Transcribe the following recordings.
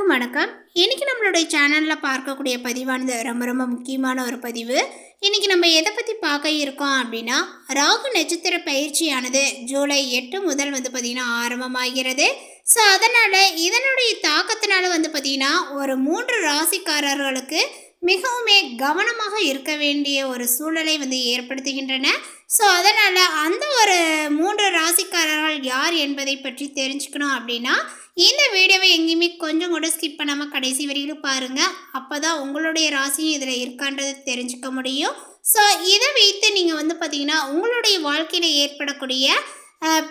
அனைவருக்கும் வணக்கம். இன்றைக்கி நம்மளுடைய சேனலில் பார்க்கக்கூடிய பதிவானது ரொம்ப ரொம்ப முக்கியமான ஒரு பதிவு. இன்றைக்கி நம்ம எதை பற்றி பார்க்க இருக்கோம் அப்படின்னா ராகு நட்சத்திர பயிற்சியானது ஜூலை எட்டு முதல் வந்து பார்த்திங்கன்னா ஆரம்பமாகிறது. ஸோ அதனால் இதனுடைய தாக்கத்தினால வந்து பார்த்திங்கன்னா ஒரு மூன்று ராசிக்காரர்களுக்கு மிகவுமே கவனமாக இருக்க வேண்டிய ஒரு சூழலை வந்து ஏற்படுத்துகின்றன. ஸோ அதனால் அந்த ஒரு மூன்று ராசிக்காரர்கள் யார் என்பதை பற்றி தெரிஞ்சுக்கணும் அப்படின்னா இந்த வீடியோவை எங்கேயுமே கொஞ்சம் கூட ஸ்கிப் பண்ணாமல் கடைசி வரையிலும் பாருங்கள் அப்போ தான் உங்களுடைய ராசியும் இதில் இருக்கான்றதை தெரிஞ்சுக்க முடியும். ஸோ இதை வைத்து நீங்கள் வந்து பார்த்தீங்கன்னா உங்களுடைய வாழ்க்கையில் ஏற்படக்கூடிய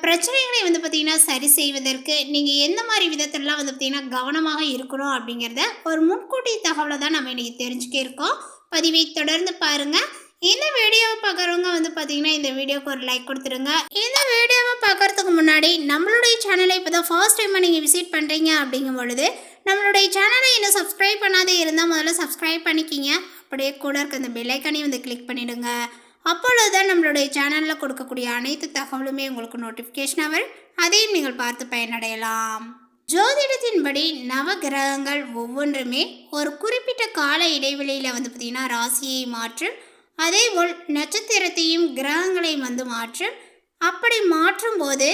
பிரச்சனைகளை வந்து பார்த்திங்கன்னா சரி செய்வதற்கு நீங்கள் எந்த மாதிரி விதத்திலலாம் வந்து பார்த்தீங்கன்னா கவனமாக இருக்கணும் அப்படிங்கிறத ஒரு முன்கூட்டி தகவலை தான் நம்ம இன்றைக்கி தெரிஞ்சுக்க இருக்கோம். பதிவை தொடர்ந்து பாருங்கள் இந்த வீடியோவை பார்க்குறவங்க வந்து பார்த்தீங்கன்னா இந்த வீடியோக்கு ஒரு லைக் கொடுத்துருங்க. இந்த வீடியோவை பார்க்கறதுக்கு முன்னாடி நம்மளுடைய சேனலை இப்போ தான் ஃபர்ஸ்ட் டைமாக நீங்கள் விசிட் பண்ணுறீங்க அப்படிங்கும் பொழுது நம்மளுடைய சேனலை இன்னும் சப்ஸ்கிரைப் பண்ணாதே இருந்தால் முதல்ல சப்ஸ்கிரைப் பண்ணிக்கிங்க. அப்படியே கூட இருக்க அந்த பெல்லைக்கனையும் வந்து கிளிக் பண்ணிவிடுங்க அப்பொழுது தான் நம்மளுடைய சேனலில் கொடுக்கக்கூடிய அனைத்து தகவலுமே உங்களுக்கு நோட்டிஃபிகேஷன் வரும். அதையும் நீங்கள் பார்த்து பயனடையலாம். ஜோதிடத்தின்படி நவ கிரகங்கள் ஒவ்வொன்றுமே ஒரு குறிப்பிட்ட கால இடைவெளியில் வந்து பார்த்திங்கன்னா ராசியை மாற்றும் அதேபோல் நட்சத்திரத்தையும் கிரகங்களையும் வந்து மாற்றும் அப்படி மாற்றும் போது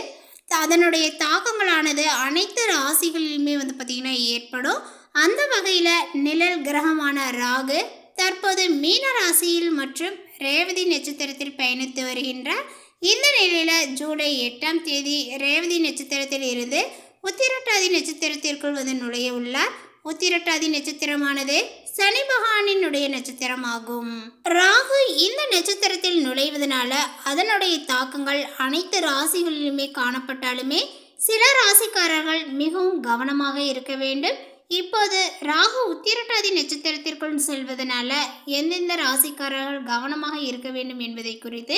அதனுடைய தாக்கங்களானது அனைத்து ராசிகளிலுமே வந்து பார்த்திங்கன்னா ஏற்படும். அந்த வகையில் நிழல் கிரகமான ராகு தற்போது மீன ராசியில் மற்றும் ரேவதி நட்சத்திரத்தில் பயணித்து வருகின்றார். இந்த நிலையில் ஜூலை எட்டாம் தேதி ரேவதி நட்சத்திரத்தில் இருந்து உத்திரட்டாதி நட்சத்திரத்திற்குள் வந்து நுழைய உள்ளார். உத்திரட்டாதி நட்சத்திரமானது சனி பகவானினுடைய நட்சத்திரமாகும். ராகு இந்த நட்சத்திரத்தில் நுழைவதனால அதனுடைய தாக்கங்கள் அனைத்து ராசிகளிலுமே காணப்பட்டாலுமே சில ராசிக்காரர்கள் மிகவும் கவனமாக இருக்க வேண்டும். இப்போது ராகு உத்திரட்டாதி நட்சத்திரத்திற்குள் செல்வதனால எந்தெந்த ராசிக்காரர்கள் கவனமாக இருக்க வேண்டும் என்பதை குறித்து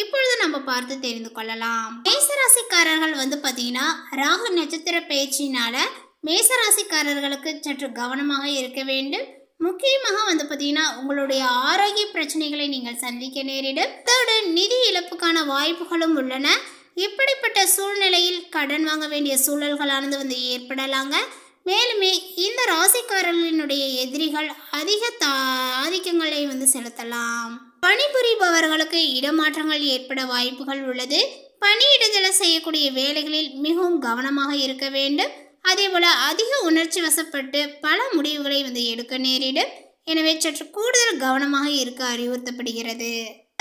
இப்பொழுது நம்ம பார்த்து தெரிந்து கொள்ளலாம். மேச ராசிக்காரர்கள் வந்து பார்த்தீங்கன்னா ராகு நட்சத்திர பயிற்சியினால மேச ராசிக்காரர்களுக்கு சற்று கவனமாக இருக்க வேண்டும். முக்கியமாக வந்து பார்த்தீங்கன்னா உங்களுடைய ஆரோக்கிய பிரச்சனைகளை நீங்கள் சந்திக்க நேரிடும். அதோடு நிதி இழப்புக்கான வாய்ப்புகளும் உள்ளன. இப்படிப்பட்ட சூழ்நிலையில் கடன் வாங்க வேண்டிய சூழல்களானது வந்து ஏற்படலாங்க. மேலுமே இந்த ராசிக்காரர்களினுடைய எதிரிகள் அதிக தா ஆதிக்கங்களை வந்து செலுத்தலாம். பணிபுரிபவர்களுக்கு இடமாற்றங்கள் ஏற்பட வாய்ப்புகள் உள்ளது. பணியிடுதல் செய்யக்கூடிய வேலைகளில் மிகவும் கவனமாக இருக்க வேண்டும். அதே போல் அதிக உணர்ச்சி வசப்பட்டு பல முடிவுகளை வந்து எடுக்க நேரிடும். எனவே சற்று கூடுதல் கவனமாக இருக்க அறிவுறுத்தப்படுகிறது.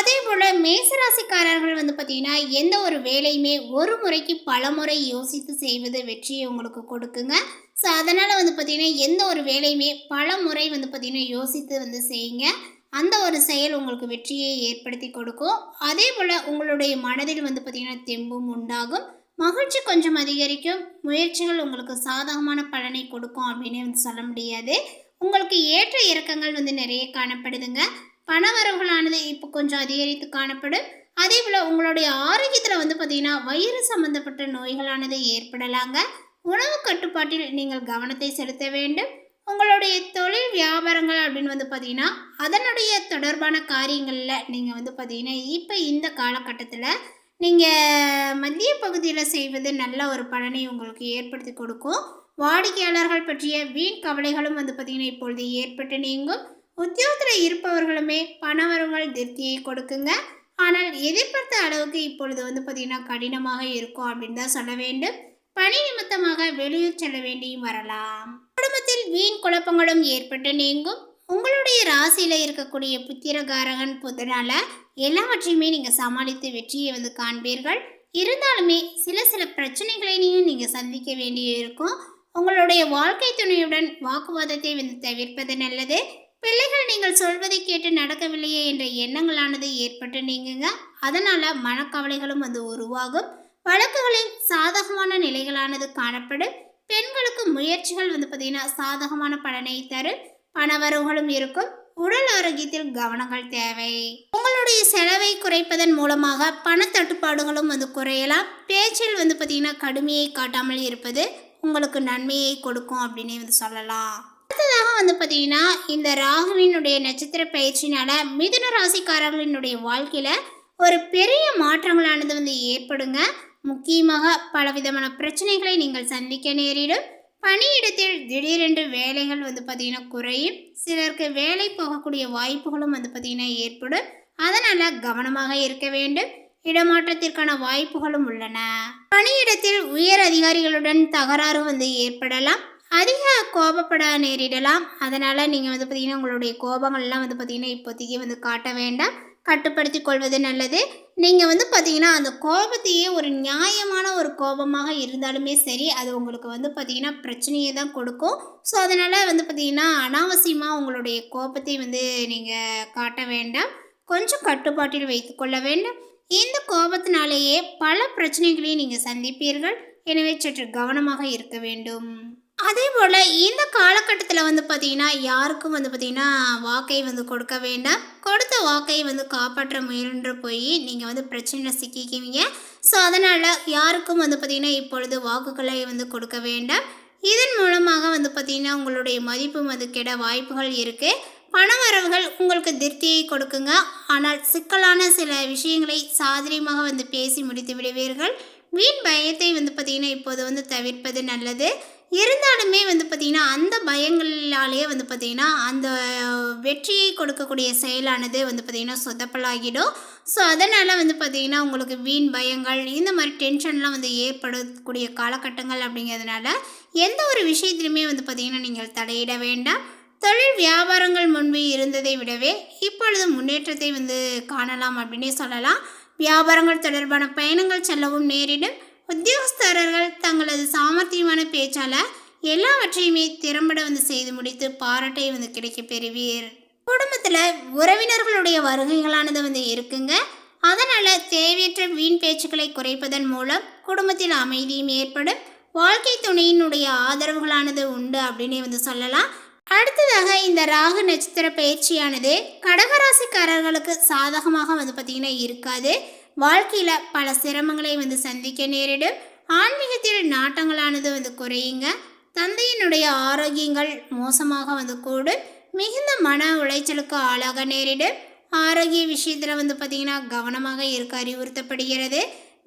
அதே போல் மேசராசிக்காரர்கள் வந்து பார்த்தீங்கன்னா எந்த ஒரு வேலையுமே ஒரு முறைக்கு பல முறை யோசித்து செய்வது வெற்றியை உங்களுக்கு கொடுக்குங்க. ஸோ அதனால் வந்து பார்த்தீங்கன்னா எந்த ஒரு வேலையுமே பல முறை வந்து பார்த்தீங்கன்னா யோசித்து வந்து செய்யுங்க. அந்த ஒரு செயல் உங்களுக்கு வெற்றியை ஏற்படுத்தி கொடுக்கும். அதே போல் உங்களுடைய மனதில் வந்து பார்த்தீங்கன்னா தெம்பும் உண்டாகும். மகிழ்ச்சி கொஞ்சம் அதிகரிக்கும். முயற்சிகள் உங்களுக்கு சாதகமான பலனை கொடுக்கும் அப்படின்னு வந்து சொல்ல முடியாது. உங்களுக்கு ஏற்ற இறக்கங்கள் வந்து நிறைய காணப்படுதுங்க. பணவரவுகளானது இப்போ கொஞ்சம் அதிகரித்து காணப்படும். அதே போல் உங்களுடைய ஆரோக்கியத்தில் வந்து பார்த்தீங்கன்னா வயிறு சம்பந்தப்பட்ட நோய்களானது ஏற்படலாங்க. உணவு கட்டுப்பாட்டில் நீங்கள் கவனத்தை செலுத்த வேண்டும். உங்களுடைய தொழில் வியாபாரங்கள் அப்படின்னு வந்து பார்த்தீங்கன்னா அதனுடைய தொடர்பான காரியங்களில் நீங்கள் வந்து பார்த்தீங்கன்னா இப்போ இந்த காலகட்டத்தில் நீங்கள் மத்திய பகுதியில் செய்வது நல்ல ஒரு பலனை உங்களுக்கு ஏற்படுத்தி கொடுக்கும். வாடிக்கையாளர்கள் பற்றிய வீண் கவலைகளும் வந்து பார்த்திங்கன்னா இப்பொழுது ஏற்பட்டு நீங்கும். உத்தியோகத்தில் இருப்பவர்களுமே பணவரங்கள் திருப்தியை கொடுக்குங்க. ஆனால் எதிர்பார்த்த அளவுக்கு இப்பொழுது வந்து பார்த்திங்கன்னா கடினமாக இருக்கும் அப்படின்னு தான் சொல்ல வேண்டும். பணி நிமித்தமாக வெளியூர் செல்ல வேண்டியும் வரலாம். குடும்பத்தில் வீண் குழப்பங்களும் ஏற்பட்டு நீங்கும். உங்களுடைய ராசியில் இருக்கக்கூடிய புத்திரகாரகன் புதனால எல்லாவற்றையுமே நீங்கள் சமாளித்து வெற்றியை வந்து காண்பீர்கள். இருந்தாலுமே சில சில பிரச்சனைகளையும் நீங்கள் சந்திக்க வேண்டிய இருக்கும் உங்களுடைய வாழ்க்கை துணையுடன் வாக்குவாதத்தை வந்து தவிர்ப்பது நல்லது. பிள்ளைகள் நீங்கள் சொல்வதை கேட்டு நடக்கவில்லையே என்ற எண்ணங்களானது ஏற்பட்டு நீங்குங்க. அதனால் மனக்கவலைகளும் வந்து உருவாகும். வழக்குகளில் சாதகமான நிலைகளானது காணப்படும். பெண்களுக்கு முயற்சிகள் வந்து பார்த்திங்கன்னா சாதகமான பலனை தரும். பணவரவுகளும் இருக்கும். உடல் ஆரோக்கியத்தில் கவனங்கள் தேவை. உங்களுடைய செலவை குறைப்பதன் மூலமாக பணத்தட்டுப்பாடுகளும் வந்து குறையலாம். பேச்சில் வந்து பார்த்திங்கன்னா கடுமையை காட்டாமல் இருப்பது உங்களுக்கு நன்மையை கொடுக்கும் அப்படின்னு வந்து சொல்லலாம். அடுத்ததாக வந்து பார்த்தீங்கன்னா இந்த ராகுவினுடைய நட்சத்திர பயிற்சினால மிதுன ராசிக்காரர்களினுடைய வாழ்க்கையில் ஒரு பெரிய மாற்றங்களானது வந்து ஏற்படுங்க. முக்கியமாக பலவிதமான பிரச்சனைகளை நீங்கள் சந்திக்க நேரிடும். பணியிடத்தில் திடீரென்று வேலைகள் வந்து பார்த்திங்கன்னா குறையும். சிலருக்கு வேலை போகக்கூடிய வாய்ப்புகளும் வந்து பார்த்திங்கன்னா ஏற்படும். அதனால் கவனமாக இருக்க வேண்டும். இடமாற்றத்திற்கான வாய்ப்புகளும் உள்ளன. பணியிடத்தில் உயர் அதிகாரிகளுடன் தகராறு வந்து ஏற்படலாம். அதிக கோபப்பட நேரிடலாம். அதனால் நீங்கள் வந்து பார்த்திங்கன்னா உங்களுடைய கோபங்கள்லாம் வந்து பார்த்திங்கன்னா இப்போதைக்கு வந்து காட்ட வேண்டாம். கட்டுப்படுத்தி கொள்வது நல்லது. நீங்கள் வந்து பார்த்தீங்கன்னா அந்த கோபத்தையே ஒரு நியாயமான ஒரு கோபமாக இருந்தாலுமே சரி அது உங்களுக்கு வந்து பார்த்தீங்கன்னா பிரச்சனையை தான் கொடுக்கும். ஸோ அதனால் வந்து பார்த்தீங்கன்னா அனாவசியமாக உங்களுடைய கோபத்தை வந்து நீங்கள் காட்ட வேண்டாம். கொஞ்சம் கட்டுப்பாட்டில் வைத்துக்கொள்ள வேண்டும். இந்த கோபத்தினாலேயே பல பிரச்சனைகளையும் நீங்கள் சந்திப்பீர்கள். எனவே சற்று கவனமாக இருக்க வேண்டும். அதே போல் இந்த காலகட்டத்தில் வந்து பார்த்தீங்கன்னா யாருக்கும் வந்து பார்த்தீங்கன்னா வாக்கை வந்து கொடுக்க வேண்டாம். கொடுத்த வாக்கை வந்து காப்பாற்ற முயன்று போய் நீங்கள் வந்து பிரச்சனையில் சிக்கிக்குவீங்க. ஸோ அதனால் யாருக்கும் வந்து பார்த்தீங்கன்னா இப்பொழுது வாக்குகளை வந்து கொடுக்க வேண்டாம். இதன் மூலமாக வந்து பார்த்தீங்கன்னா உங்களுடைய மதிப்பு வந்து கெட வாய்ப்புகள் இருக்குது பண வரவுகள் உங்களுக்கு திருப்தியை கொடுக்குங்க. ஆனால் சிக்கலான சில விஷயங்களை சாதரியமாக வந்து பேசி முடித்து விடுவீர்கள். வீண் பயத்தை வந்து பார்த்தீங்கன்னா இப்போது வந்து தவிர்ப்பது நல்லது. இருந்தாலுமே வந்து பார்த்திங்கன்னா அந்த பயங்களாலேயே வந்து பார்த்திங்கன்னா அந்த வெற்றியை கொடுக்கக்கூடிய செயலானது வந்து பார்த்திங்கன்னா சொதப்பலாகிடும். ஸோ அதனால் வந்து பார்த்திங்கன்னா உங்களுக்கு வீண் பயங்கள் இந்த மாதிரி டென்ஷன்லாம் வந்து ஏற்படக்கூடிய காலகட்டங்கள் அப்படிங்கிறதுனால எந்த ஒரு விஷயத்திலுமே வந்து பார்த்திங்கன்னா நீங்கள் தலையிட வேண்டாம். தொழில் வியாபாரங்கள் முன்பு இருந்ததை விடவே இப்பொழுது முன்னேற்றத்தை வந்து காணலாம் அப்படின்னே சொல்லலாம். வியாபாரங்கள் தொடர்பான பயணங்கள் செல்லவும் நேரிடும். உத்தியோகஸ்தரர்கள் தங்களது சாமர்த்தியமான பேச்சால் எல்லாவற்றையுமே திறம்பட வந்து செய்து முடித்து பாராட்டை வந்து கிடைக்க பெறுவீர். குடும்பத்தில் உறவினர்களுடைய வருகைகளானது வந்து இருக்குங்க. அதனால் தேவையற்ற வீண் பேச்சுக்களை குறைப்பதன் மூலம் குடும்பத்தில் அமைதியும் ஏற்படும். வாழ்க்கை துணையினுடைய ஆதரவுகளானது உண்டு அப்படின்னே வந்து சொல்லலாம். அடுத்ததாக இந்த ராகு நட்சத்திர பயிற்சியானது கடகராசிக்காரர்களுக்கு சாதகமாக வந்து பார்த்திங்கன்னா இருக்காது. வாழ்க்கையில் பல சிரமங்களை வந்து சந்திக்க நேரிடும். ஆன்மீகத்தில் நாட்டங்களானது வந்து குறையுங்க. தந்தையினுடைய ஆரோக்கியங்கள் மோசமாக வந்து கூடும். மிகுந்த மன உளைச்சலுக்கு ஆளாக நேரிடும். ஆரோக்கிய விஷயத்தில் வந்து பார்த்திங்கன்னா கவனமாக இருக்க அறிவுறுத்தப்படுகிறது.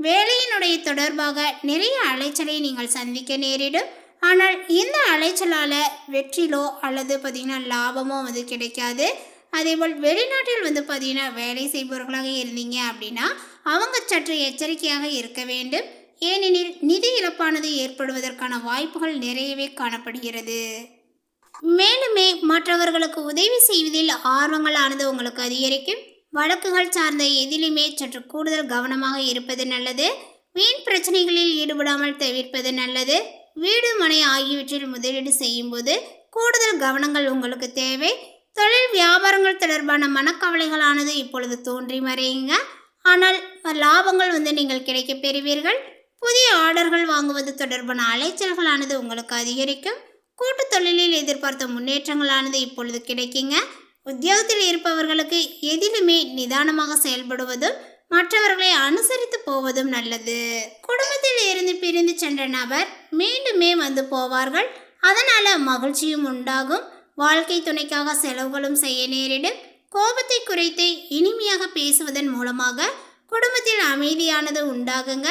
வேலையினுடைய தொடர்பாக நிறைய அலைச்சலை நீங்கள் சந்திக்க நேரிடும். ஆனால் இந்த அலைச்சலால் வெற்றிலோ அல்லது பார்த்திங்கன்னா லாபமோ வந்து கிடைக்காது. அதேபோல் வெளிநாட்டில் வந்து பார்த்திங்கன்னா வேலை செய்பவர்களாக இருந்தீங்க அப்படின்னா அவங்க சற்று எச்சரிக்கையாக இருக்க வேண்டும். ஏனெனில் நிதி இழப்பானது ஏற்படுவதற்கான வாய்ப்புகள் நிறையவே காணப்படுகிறது. மேலுமே மற்றவர்களுக்கு உதவி செய்வதில் ஆர்வங்களானது உங்களுக்கு அதிகரிக்கும். வழக்குகள் சார்ந்த எதிலுமே சற்று கூடுதல் கவனமாக இருப்பது நல்லது. வீண் பிரச்சனைகளில் ஈடுபடாமல் தவிர்ப்பது நல்லது. வீடு மனை ஆகியவற்றில் முதலீடு செய்யும்போது கூடுதல் கவனங்கள் உங்களுக்கு தேவை. தொழில் வியாபாரங்கள் தொடர்பான மனக்கவலைகளானது இப்பொழுது தோன்றி மறையுங்க. ஆனால் லாபங்கள் வந்து நீங்கள் கிடைக்கப் பெறுவீர்கள். புதிய ஆர்டர்கள் வாங்குவது தொடர்பான அலைச்சல்களானது உங்களுக்கு அதிகரிக்கும். கூட்டு தொழிலில் எதிர்பார்த்த முன்னேற்றங்களானது இப்பொழுது கிடைக்குங்க. உத்தியோகத்தில் இருப்பவர்களுக்கு எதிலுமே நிதானமாக செயல்படுவதும் மற்றவர்களை அனுசரித்து போவதும் நல்லது. குடும்பத்தில் இருந்து பிரிந்து சென்ற நபர் மீண்டுமே வந்து போவார்கள். அதனால மகிழ்ச்சியும் உண்டாகும். வாழ்க்கை துணைக்காக செலவுகளும் செய்ய நேரிடும். கோபத்தை குறைத்து இனிமையாக பேசுவதன் மூலமாக குடும்பத்தில் அமைதியானது உண்டாகுங்க.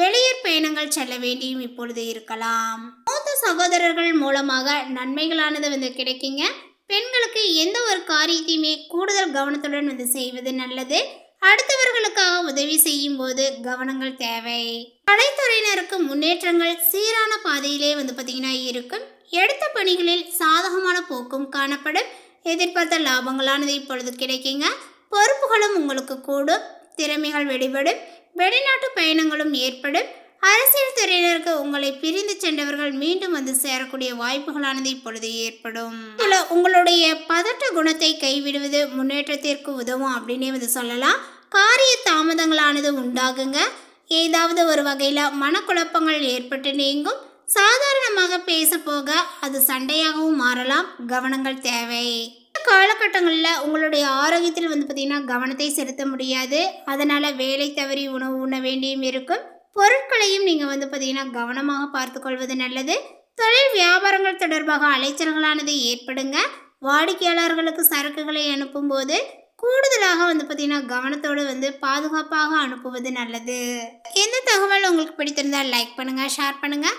வெளியூர் பயணங்கள் செல்ல வேண்டியும் இப்பொழுது இருக்கலாம். மூத்த சகோதரர்கள் மூலமாக நன்மைகளானது வந்து கிடைக்குங்க. பெண்களுக்கு எந்த ஒரு காரியத்தையுமே கூடுதல் கவனத்துடன் வந்து செய்வது நல்லது. அடுத்தவர்களுக்காக உதவி செய்யும் போது கவனங்கள் தேவை. கலைத்துறையினருக்கு முன்னேற்றங்கள் சீரான பாதையிலே வந்து பார்த்தீங்கன்னா இருக்கும். எடுத்த பணிகளில் சாதகமான போக்கும் காணப்படும். எதிர்பார்த்த லாபங்களானது இப்பொழுது கிடைக்குங்க. பொறுப்புகளும் உங்களுக்கு கூடும். திறமைகள் வெளிப்படும். வெளிநாட்டு பயணங்களும் ஏற்படும். அரசியல் துறையினருக்கு உங்களை பிரிந்து சென்றவர்கள் மீண்டும் வந்து சேரக்கூடிய வாய்ப்புகளானது இப்பொழுது ஏற்படும். இதுல உங்களுடைய பதட்ட குணத்தை கைவிடுவது முன்னேற்றத்திற்கு உதவும் அப்படின்னே வந்து சொல்லலாம். காரிய தாமதங்களானது உண்டாகுங்க. ஏதாவது ஒரு வகையில் மனக்குழப்பங்கள் ஏற்பட்டு நீங்கும். சாதாரணமாக பேச போக அது சண்டையாகவும் மாறலாம். கவனங்கள் தேவை. இந்த காலகட்டங்களில் உங்களுடைய ஆரோக்கியத்தில் வந்து பார்த்திங்கன்னா கவனத்தை செலுத்த முடியாது. அதனால் வேலை தவறி உணவு உண்ண வேண்டியும் இருக்கும். பொருட்களையும் நீங்கள் வந்து பார்த்திங்கன்னா கவனமாக பார்த்துக்கொள்வது நல்லது. தொழில் வியாபாரங்கள் தொடர்பாக அலைச்சல்களானது ஏற்படுங்க. வாடிக்கையாளர்களுக்கு சரக்குகளை அனுப்பும்போது கூடுதலாக வந்து பார்த்திங்கன்னா கவனத்தோடு வந்து பாதுகாப்பாக அனுப்புவது நல்லது. எந்த தகவல் உங்களுக்கு பிடித்திருந்தால் லைக் பண்ணுங்கள் ஷேர் பண்ணுங்கள்